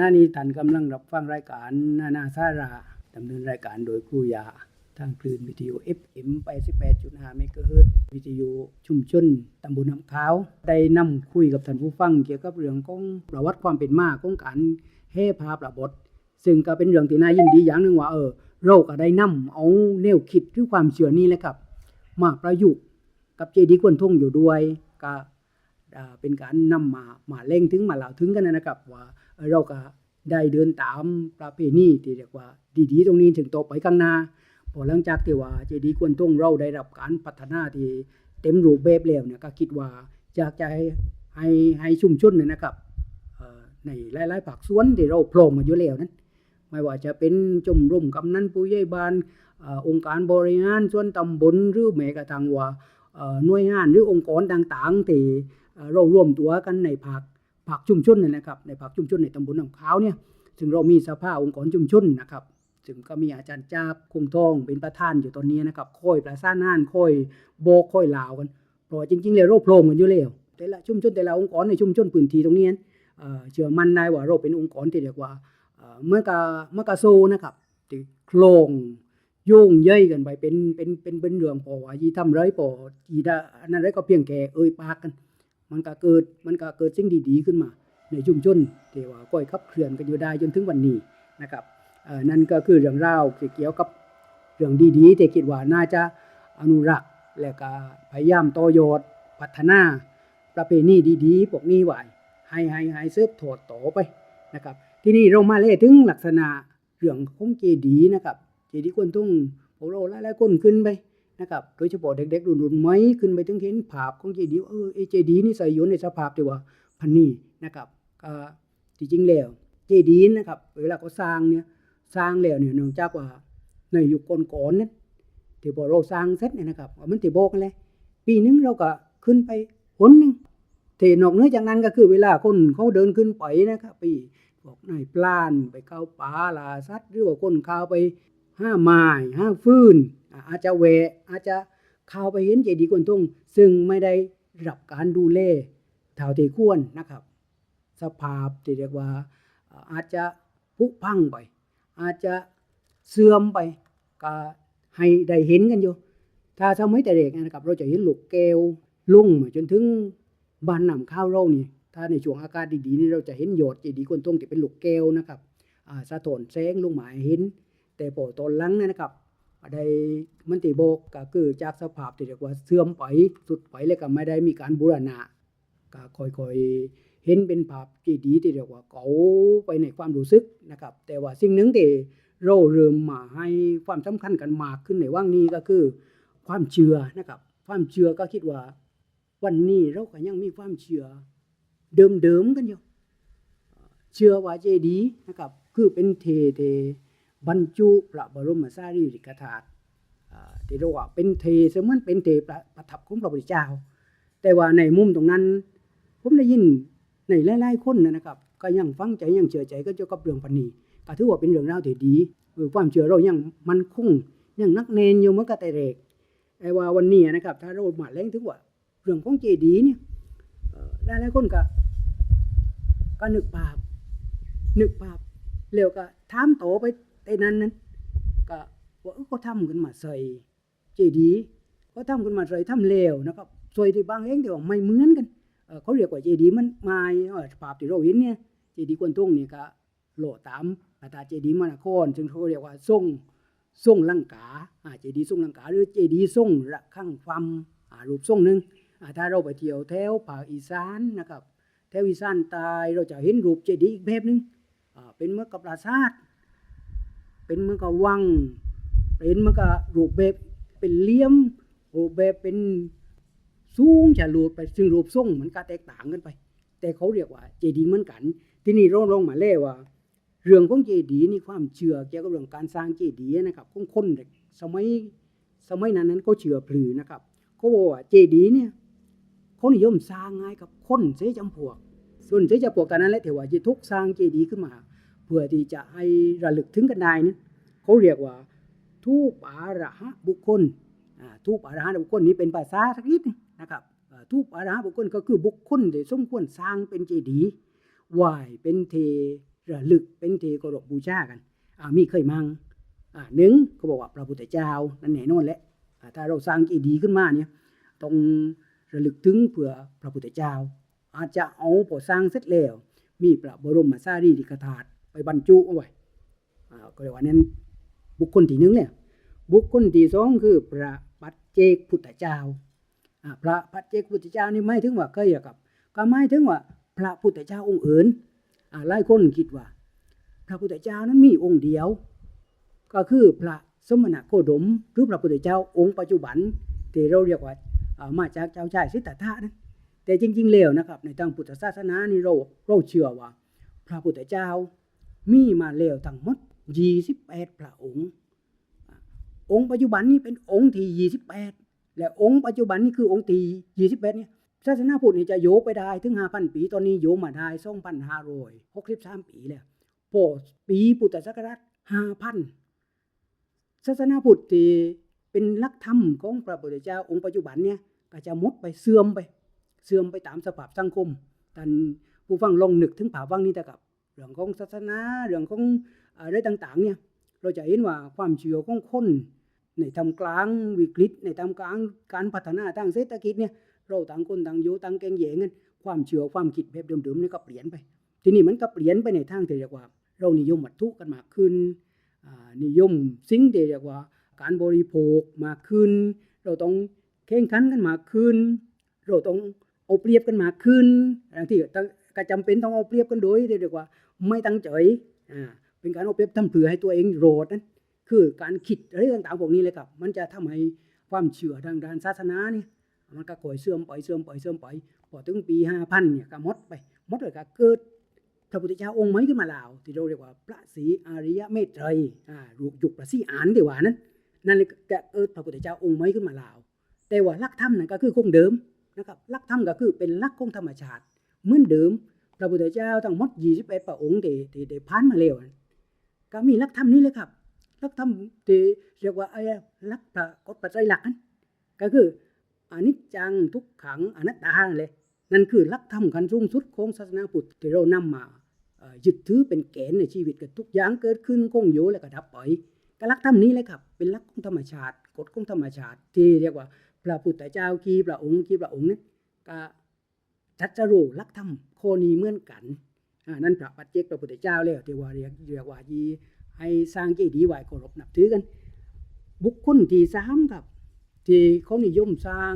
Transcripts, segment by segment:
ณะนี้ท่านกำลังรับฟังรายการนานาสาระดำเนินรายการโดยครูยา ทางคลื่นวิทยุ FM 88.5เมกะเฮิรตซ์วิทยุชุมชนตำบลน้ำขาว ได้นำคุยกับท่านผู้ฟังเกี่ยวกับเรื่องของประวัติความเป็นมาของการเฮพาประบท ซึ่งก็เป็นเรื่องที่น่ายินดีอย่างหนึ่งว่าเออเราก็ได้นำเอาแนวคิดหรือความเชื่อนี้แหละครับ มาประยุกต์กับเจดีย์กวนทงอยู่ด้วยก็เป็นการนำมามาเล่งถึงมาเล่าถึงกันนะครับว่า เราก็ได้เดินตามประเพณีที่เรียกว่า ดีๆ ตรงนี้ถึงต่อไปข้างหน้าพอหลังจากที่ว่าเจดีย์กวนทงเราได้รับการพัฒนาที่เต็มรูปแบบแล้วเนี่ยก็คิดว่าอยากจะให้ให้ให้ชุมชนเนี่ยนะครับในหลายๆภาคส่วนที่เราโผล่มาอยู่แล้วนั้น ไม่ว่าจะเป็นชมร่มกำนันผู้ใหญ่บ้านอองค์การบริหารส่วนตำบลหรือแม้กระทั่งว่าหน่วยงานหรือองค์กรต่างๆที่เอ่อเรารวมตัวกันในภาค ภาคชุมชนเนยนะครับในภาคชุมชนในตำบลน้ำขาวเนี่ยซึ่งเรามีสภาองค์กรชุมชนนะครับซึ่งก็มีอาจารย์จาบคงทองเป็นประธานอยู่ตอนนี้นะครับค่อยประสานงานค่อยโบกค่อยลาวกันเพราะว่าจริงๆแล้วเราโผล่กันอยู่แล้วแต่ละชุมชนแต่ละองค์กรในชุมชนพื้นที่ตรงนี้เชื่อมั่นได้ว่าเราเป็นองค์กรที่เรียกว่าเมื่อกาเมื่อกาโซนะครับที่โครงโย่งเย่ยกันไปเป็นเป็นเป็นเป็นเรื่องพอว่ายีทำไรพอยีได้อันนั้นไรก็เพียงแค่เอ่ยปากกัน มันก็เกิดมันก็เกิดสิ่งดีๆขึ้นมา ในชุมชนที่ว่าก้อยขับเคลื่อนกันอยู่ได้จนถึงวันนี้นะครับนั่นก็คือเรื่องราวเกี่ยวกับเรื่องดีๆที่คิดว่าน่าจะอนุรักษ์และก็พยายามต่อยอดพัฒนาประเพณีดีๆพวกนี้ไว้ให้ให้ให้เสืบทอดต่อไปนะครับที่นี่เรามาเล่ถึงลักษณะเรื่องของเจดีนะครับ เจดีย์กวนทุ่งพวกเราหลายๆคนขึ้นไป นะครับโดยเฉพาะเด็กๆรุ่นๆใหม่ขึ้นไปถึงเห็นภาพของเจดีย์ว่าเออไอ้เจดีย์นี่ใส่อยู่ในสภาพที่ว่าพันนี้นะครับก็จริงแล้วเจดีย์นะครับเวลาเขาสร้างเนี่ยสร้างแล้วเนี่ยเนื่องจากว่าในยุคก่อนๆเนี่ยที่พอเราสร้างเสร็จเนี่ยนะครับมันติโบกันเลยปีหนึงเราก็ขึ้นไปหนหนึงที่นอกเหนือจากนั้นก็คือเวลาคนเขาเดินขึ้นไปนะครับปีพวกนายปลานไปเข้าป่าลาสัตว์หรือว่าคนเข้าไปห้าไม้ห้าฟืน อาจจะแหวอาจจะเข้าไปเห็นเจดีย์กวนทุ่ง ซึ่งไม่ได้รับการดูแลเท่าที่ควรนะครับ สภาพที่เรียกว่าอาจจะผุพังไป อาจจะเสื่อมไปก็ให้ได้เห็นกันอยู่ ถ้าสมัยแต่เด็กนะครับ เราจะเห็นลูกแก้วลุ่งมาจนถึงบานนำข้าวเรานี่ถ้าในช่วงอากาศดีๆนี่เราจะเห็นหยดเจดีย์กวนทุ่งที่เป็นลูกแก้วนะครับสะท้อนแสงลงมาให้เห็น แต่พอตอนหลังนะครับ ได้มันติโบกก็คือจากสภาพที่เรียกว่าเสื่อมไปสุดไปแล้วก็ไม่ได้มีการบูรณะก็ค่อยๆเห็นเป็นภาพเจดีที่เรียกว่าเก่าไปในความรู้สึกนะครับ แต่ว่าสิ่งหนึ่งที่เราเริ่มมาให้ความสำคัญกันมากขึ้นในว่างนี้ก็คือ ความเชื่อนะครับ ความเชื่อก็คิดว่า วันนี้เราก็ยังมีความเชื่อเดิมๆกันอยู่เชื่อว่าเจดีย์นะครับ คือเป็นเทเท บรรจุพระบรมสารีริกธาตุที่เรียกว่าเป็นเทเสมือนเป็นเทประประทับของพระพุทธเจ้า แต่ว่าในมุมตรงนั้น ผมได้ยินในหลายๆคนนะครับ ก็ยังฟังใจยังเชื่อใจก็เกี่ยวกับเรื่องพันนี้ก็ถือว่าเป็นเรื่องราวที่ดีเออความเชื่อเรายังมันคงยังนักแนนอยู่เหมื่อนกับแต่เด็กไอ้ว่าวันนี้นะครับ ถ้าเราหมาเล่งถึงว่าเรื่องของเจดีเนี่ยหลายๆคนก็ก็นึกภาพนึกภาพแล้วก็ถามโตไป แต่นั้นนั้นก็ว่าเขาทำกันมาใส่เจดีเขาทำกันมาใส่ทำเลวนะครับสวยที่บางแห่งที่ว่าไม่เหมือนกันเขาเรียกว่าเจดีมันไม้เอ่อภาพที่เราเห็นเนี่ยเจดีกวนทุ่งนี่ก็โหลตามพระธาตุเจดีมานครซึ่งเขาเรียกว่าทรงทรงลังกาเจดีทรงลังกาหรือเจดีทรงระฆังความรูปทรงหนึงอ่าถ้าเราไปเที่ยวแถวภาคอีสานนะครับแถวอีสานใตายเราจะเห็นรูปเจดีย์อีกแบบหนึงอ่าเป็นเมือกับปราสาท เป็นเหมือนกับวัง เป็นเหมือนกับรูปแบบเป็นเลี่ยม รูปแบบเป็นสูงจะรูปไปซึ่งรูปทรงมันก็แตกต่างกันไป แต่เขาเรียกว่าเจดีย์เหมือนกัน ที่นี่เราลองมาเล่ว่า เรื่องของเจดีย์นี่ความเชื่อเกี่ยวกับเรื่องการสร้างเจดีย์นะครับของคนสมัยสมัยนั้นนั้นเขาเชื่อพลือนะครับเขาบอกว่าเจดีย์เนี่ยเขานิยมสร้างง่ายกับคนเสยจำพวก ส่วนเสยจำพวกกันนั้นแหละที่ว่าจะทุกสร้างเจดีย์ขึ้นมา เพื่อที่จะให้ระลึกถึงกันได้นั้นเขาเรียกว่าทูปอาระหะบุคคลทูปอาระหะบุคคลนี้เป็นภาษาสักนิดหนึงนะครับทูปอาระหะบุคคลก็คือบุคคลที่สมควรสร้างเป็นเจดีย์ไหวเป็นเทระลึกเป็นเคารพบูชากันมีเคยมั่งหนึ่งเขาบอกว่าพระพุทธเจ้านั่นแน่นอนแหละถ้าเราสร้างเจดีย์ขึ้นมาเนี่ยต้องระลึกถึงเพื่อพระพุทธเจ้า อาจจะเอาพอสร้างเสร็จแล้ว มีพระบรมสารีริกธาตุ ไปบรรจุเอาไว้ก็เรียกว่านั้นบุคคลที่หนึ่งเนี่ยบุคคลที่สองคือพระปัจเจกพุทธเจ้าพระปัจเจกพุทธเจ้านี่ไม่ถึงว่าเคยกับก็ไม่ถึงว่าพระพุทธเจ้าองค์อื่นหลายคนคิดว่า พระพุทธเจ้านั้นมีองค์เดียว ก็คือพระสมณะโคดมหรือพระพุทธเจ้าองค์ปัจจุบันที่เราเรียกว่าอ่ามาจากเจ้าชายสิทธัตถะนั้นแต่จริงๆแล้วนะครับ ในทางพุทธศาสนานี่เราเราเชื่อว่า พระพุทธเจ้า มีมาแล้วทั้งหมด 28 พระองค์ องค์ปัจจุบันนี้เป็นองค์ที่ 28 และองค์ปัจจุบันนี้คือองค์ที่28เนี่ยศาสนาพุทธนี่จะโยกไปได้ถึง 5,000 ปี ตอนนี้โยกมาได้2,563 ปีแล้วพอปีพุทธศักราช5,000 ศาสนาพุทธที่เป็นลักธรรมของพระพุทธเจ้าองค์ปัจจุบันเนี่ยก็จะมดไปเสื่อมไป เสื่อมไปตามสภาพสังคมท่านผู้ฟังลองนึกถึงภาวังนี้แต่กับ เรื่องของศาสนาเรื่องของอะไรต่างๆเนี่ยเราจะเห็นว่าความเชื่อของคนในทำกลางวิกฤตในทำกลางการพัฒนาทางเศรษฐกิจเนี่ยเราต่างคนต่างอยู่ต่างแก่งแย่งกันความเชื่อความคิดแบบเดิมๆนี่ก็เปลี่ยนไป ทีนี้มันก็เปลี่ยนไปในทางที่เรียกว่า เรานิยมวัตถุกันมากขึ้นนิยมสิ่งที่เรียกว่า การบริโภคมากขึ้น เราต้องแข่งขันกันมากขึ้น เราต้องเอาเปรียบกันมากขึ้นบางที่ ก็จำเป็นต้องเอาเปรียบกันโดยเรียกว่า ไม่ตั้งใจอ่าเป็นการเอาเปรียบทำเผื่อให้ตัวเองโรดนั้นคือการคิดอะไรต่างๆพวกนี้เลยครับ มันจะทำให้ความเชื่อทางด้านศาสนาเนี่ยมันก็ก่อยเสื่อมไปเสื่อมไปเสื่อมไปพอถึงปีห้าพันเนี่ยก็มดไปมดเลยก็เกิดพระพุทธเจ้าองค์ใหม่ขึ้นมาแล้วที่เราเรียกว่าพระศรีอริยเมตไตรอ่ายุคพระศรีอานเดีกว่านั้นนั่นเลยจะเกิดพระพุทธเจ้าองค์ใหม่ขึ้นมาแล้วแต่ว่าลักธรรมนั่นก็คือคงเดิมนะครับลักธรรมก็คือเป็นลักของธรรมชาติ เหมือนเดิมพระพุทธเจ้าทั้งหมด21พระองค์ที่ที่ได้ผ่านมาแล้วอันก็มีลักธรรมนี้เลยครับลักธรรมที่เรียกว่าไอ้ลักพระกฎปัจจัยหลักนั้นก็คืออนิจจังทุกขังอนัตตาเลยนั่นคือลักธรรมขั้นสูงสุดของศาสนาพุทธที่เรานำมายึดถือเป็นแกนในชีวิตกับทุกอย่างเกิดขึ้นคงอยู่แล้วก็ดับไปก็ลักธรรมนี้เลยครับ เป็นลักของธรรมชาติกฎของธรรมชาติที่เรียกว่าพระพุทธเจ้ากี่พระองค์กี่พระองค์นั้นก็ ทัดจรูลักธรรมโคนีเหมือนกันอ่านั่นพระปัจเจกพระพุทธเจ้าแล้วเทวาเรียกเรียกว่ายีให้สร้างเจดีย์ไหว้เคารพนับถือกัน บุคคลที่สามครับ ที่เขานิยมสร้าง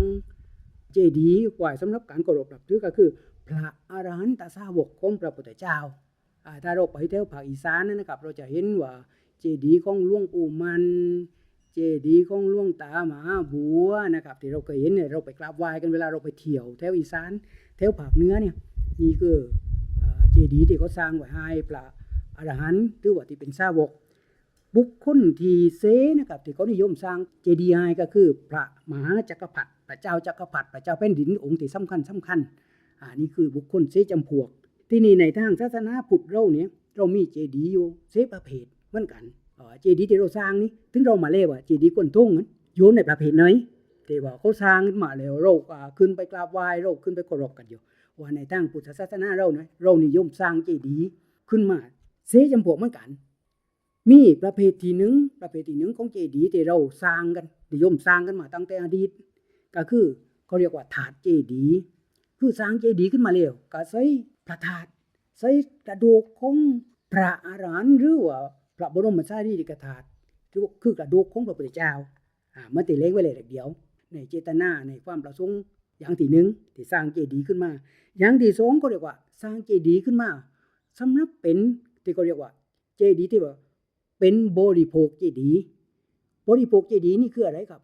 เจดีย์ไหว้สำหรับการเคารพนับถือก็คือ พระอรหันตสาวกของพระพุทธเจ้าอ่าถ้าเราไปแถวภาคอีสานนั่นนะครับ เราจะเห็นว่าเจดีย์ของหลวงปู่มัน เจดีย์ของหลวงตามหาบัวนะครับ ที่เราเคยเห็นเนี่ยเราไปกราบไหว้กันเวลาเราไปเที่ยวแถวอีสานแถวภาคเหนือเนี่ยนี่คือเจดีย์ที่เขาสร้างไว้ให้พระอรหันต์หรือว่าที่เป็นสาวก บุคคลที่เซนะครับที่เขานิยมสร้างเจดีย์ให้ก็คือ พระมหาจักรพรรดิพระเจ้าจักรพรรดิพระเจ้าแผ่นดินองค์ที่สำคัญสำคัญอ่านี่คือบุคคลเซจำพวก ที่นี่ในทางศาสนาพุทธเราเนี่ยเรามีเจดีย์อยู่เซประเภทเหมือนกัน เจดีย์ที่เราสร้างนี้ถึงเรามาเรียกว่าเจดีย์กวนทุ่งนั้นอยู่ในประเภทไหนที่ว่าเขาสร้างขึ้นมาแล้วเราอ่าขึ้นไปกราบไหว้เราขึ้นไปเคารพกันอยู่ว่าในทางพุทธศาสนาเราเนี่ยเรานิยมสร้างเจดีย์ขึ้นมาเสจำพวกเหมือนกัน มีประเภทที่หนึ่งประเภทที่หนึ่งของเจดีย์ที่เราสร้างกันนิยมสร้างกันมาตั้งแต่อดีต ก็คือเขาเรียกว่าถาดเจดีย์คือสร้างเจดีย์ขึ้นมาแล้วก็ใส่พระธาตุใส่กระดูกของพระอรหันต์หรือว่า พระบรมสารีริกธาตุคือกระดูกของพระพุทธเจ้าอ่ามันติเล้งไว้เลยเดียว ในเจตนาในความประสงค์อย่างที่หนึ่งที่สร้างเจดีย์ขึ้นมา อย่างที่สองก็เรียกว่า สร้างเจดีย์ขึ้นมาสำหรับเป็นที่เขาเรียกว่า เจดีย์ที่ว่าเป็นบริโภคเจดีย์บริโภคเจดีย์นี่คืออะไรครับ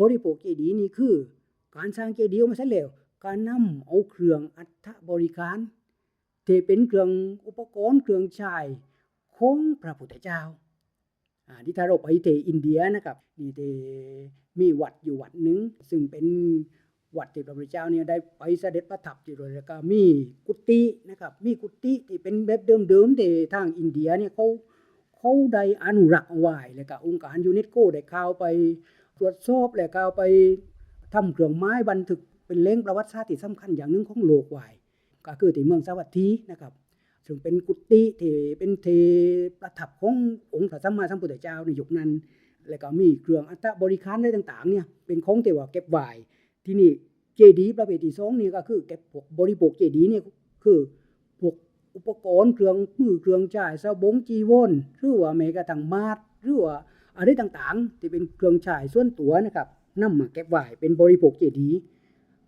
บริโภคเจดีย์นี่คือ การสร้างเจดีย์ออกมาเสร็จแล้วการนำเอาเครื่องอัฐบริการที่เป็นเครื่องอุปกรณ์เครื่องใช้ ของพระพุทธเจ้าอ่าที่ถ้าเราไปที่อินเดียนะครับนี่ที่มีวัดอยู่วัดหนึ่งซึ่งเป็นวัดที่พระพุทธเจ้าเนี่ยได้ไปเสด็จประทับอยู่ด้วยแล้วก็มีกุฏินะครับ มีกุฏิที่เป็นแบบเดิมๆที่ทางอินเดียเนี่ยเขาเขาได้อนุรักษ์เอาไว้แล้วก็องค์การยูเนสโกได้เข้าไปตรวจสอบแล้วก็ไปทำเครื่องไม้บันทึกเป็นเล้งประวัติศาสตร์ที่สำคัญอย่างหนึ่งของโลกไว้ก็คือที่เมืองสาวัตถีนะครับ ซึ่งเป็นกุฏิที่เป็นที่ประทับขององค์พระสัมมาสัมพุทธเจ้าในยุคนั้น แล้วก็มีเครื่องอัฐบริการอะไรต่างๆเนี่ยเป็นของที่ว่าเก็บไว้ที่นี่เจดีย์ประเภทที่สองนี่ก็คือเก็บพวกบริโภคเจดีย์เนี่ยคือพวกอุปกรณ์เครื่องมือเครื่องใช้สบงจีวรหรือว่าแม้กระทั่งมาดหรือว่าอะไรต่างๆ ที่เป็นเครื่องใช้ส่วนตัวนะครับนำมาเก็บไว้เป็นบริโภคเจดีย์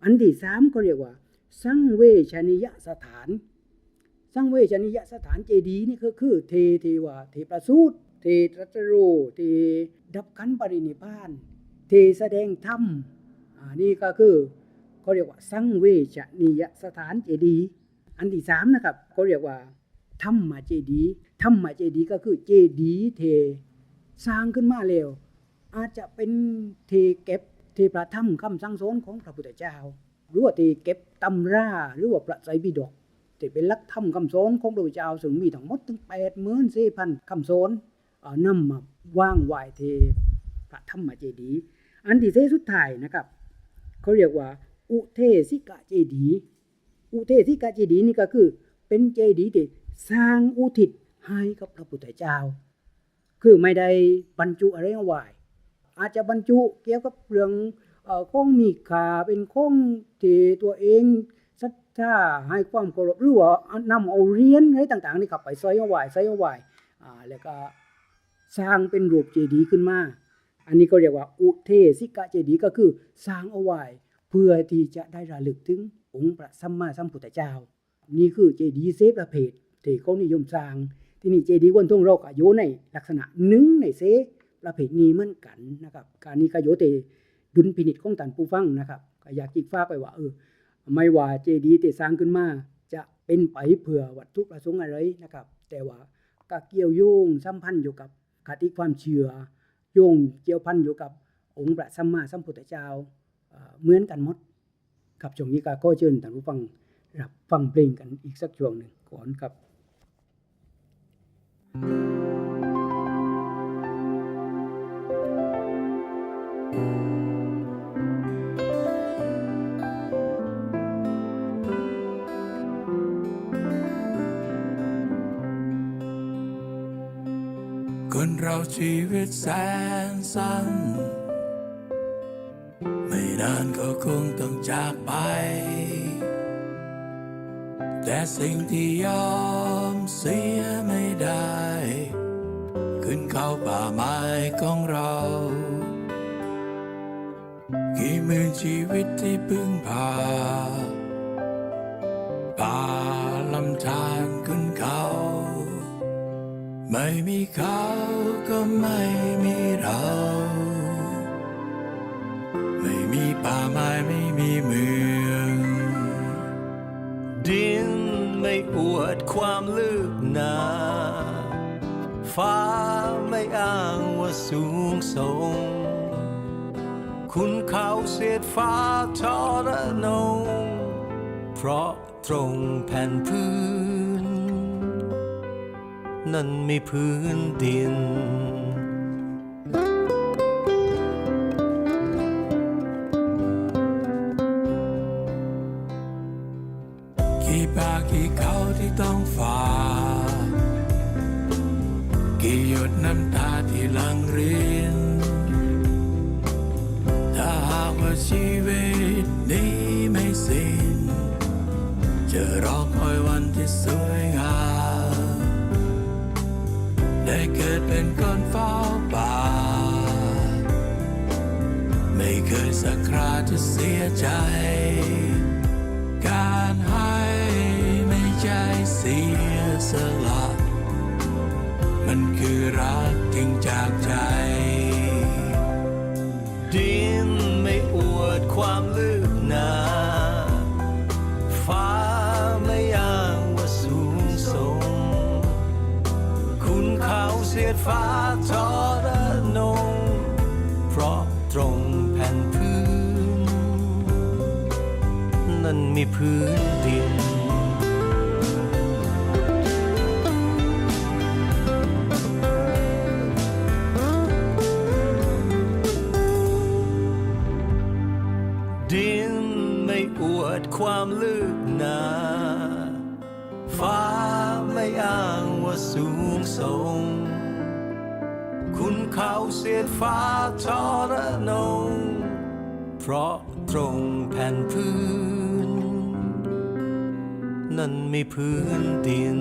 อันที่สามก็เรียกว่า สังเวชนียสถาน สังเวชนียสถานเจดีย์นี่ก็คือเทเทวาเทประสูตรเทตรัสรู้เทดับขันปรินิพานเทแสดงธรรมอ่านี่ก็คือเขาเรียกว่าสังเวชนียสถานเจดีย์อันที่สามนะครับเขาเรียกว่าธรรมเจดีย์ธรรมเจดีย์ก็คือเจดีย์เทสร้างขึ้นมาแล้วอาจจะเป็นเทเก็บเทพระธรรมคำสั่งสอนของพระพุทธเจ้า หรือว่าเทเก็บตำราหรือว่าพระไตรปิฎก ที่เป็นลักธรรมคำสอนของพระเจ้าซึ่งมีทั้งหมดถึงแปดหมื่นสี่พันคำสอนเอานำมาว่างไวเทพระธรรมเจดีย์อันที่เทสุดท้ายนะครับ เขาเรียกว่า อุเทสิกะเจดีย์อุเทสิกะเจดีย์นี่ก็คือ เป็นเจดีย์ที่สร้างอุทิศให้กับพระพุทธเจ้า คือไม่ได้บรรจุอะไรเอาไว้อาจจะบรรจุเกี่ยวกับเรื่องเอ่อของมีค่าเป็นของที่ตัวเอง ศรัทธาให้ความเคารพหรือว่านำเอาเรียญอะไรต่างๆนี่ครับไปใส่เอาไว้ใส่เอาไว้อ่าแล้วก็สร้างเป็นรูปเจดีย์ขึ้นมา อันนี้ก็เรียกว่าอุเทสิกะเจดีย์ก็คือสร้างเอาไว้เพื่อที่จะได้ระลึกถึงองค์พระสัมมาสัมพุทธเจ้า นี่คือเจดีย์เซฟประเภทที่เขานิยมสร้าง ที่นี่เจดีย์วันทุ่งโรกอยู่ในลักษณะหนึ่งในเซฟประเภทนี้เหมือนกันนะครับ การนี้ก็โยเตดุลพินิจของท่านผู้ฟังนะครับอยากจิกฝากไปว่าเออ ไม่ว่าเจดีย์ที่สร้างขึ้นมาจะเป็นไปเพื่อวัตถุประสงค์อะไรนะครับ แต่ว่าก็เกี่ยวโยงสัมพันธ์อยู่กับคติความเชื่อโยงเกี่ยวพันอยู่กับองค์พระสัมมาสัมพุทธเจ้าเหมือนกันหมดครับช่วงนี้ก็ขอเชิญท่านผู้ฟังรับฟังเพลงกันอีกสักช่วงหนึ่งก่อนครับคน เราชีวิตแสนสั้น ไม่นานก็คงต้องจากไป แต่สิ่งที่ยอมเสียไม่ได้ ขึ้นเขาป่าไม้ของเรา กี่หมื่นชีวิตที่พึ่งพาป่าลำธารขึ้นเขา ไม่มีเขาก็ไม่มีเรา ไม่มีป่าไม้ไม่มีเมือง ดินไม่อวดความลึกหนา ฟ้าไม่อ้างว่าสูงส่ง คุณเขาเสียดฟ้าทอระนง เพราะตรงแผ่นพื้น นั่นมีพื้นดิน กี่ป่ากี่เขาที่ต้องฝ่า กี่หยดน้ำตาที่ลังริน ถ้าหากว่าชีวิตนี้ไม่สิ้นจะรอคอยวันที่สว เกิดเป็นคนเฝ้าป่า ไม่เคยสักคราจะเสียใจ การให้ไม่ใช่เสียสละ มันคือรักจริงจากใจ ดินไม่อวดความลึก ฟ้าทอระนง เพราะตรงแผ่นพื้น นั่นมีพื้นดินดินไม่อวดความลึกหนาฟ้าไม่อ้างว่าสูงส่ง เขาเสียดฟ้าทรนง เพราะตรงแผ่นพื้น นั้นมีพื้นดิน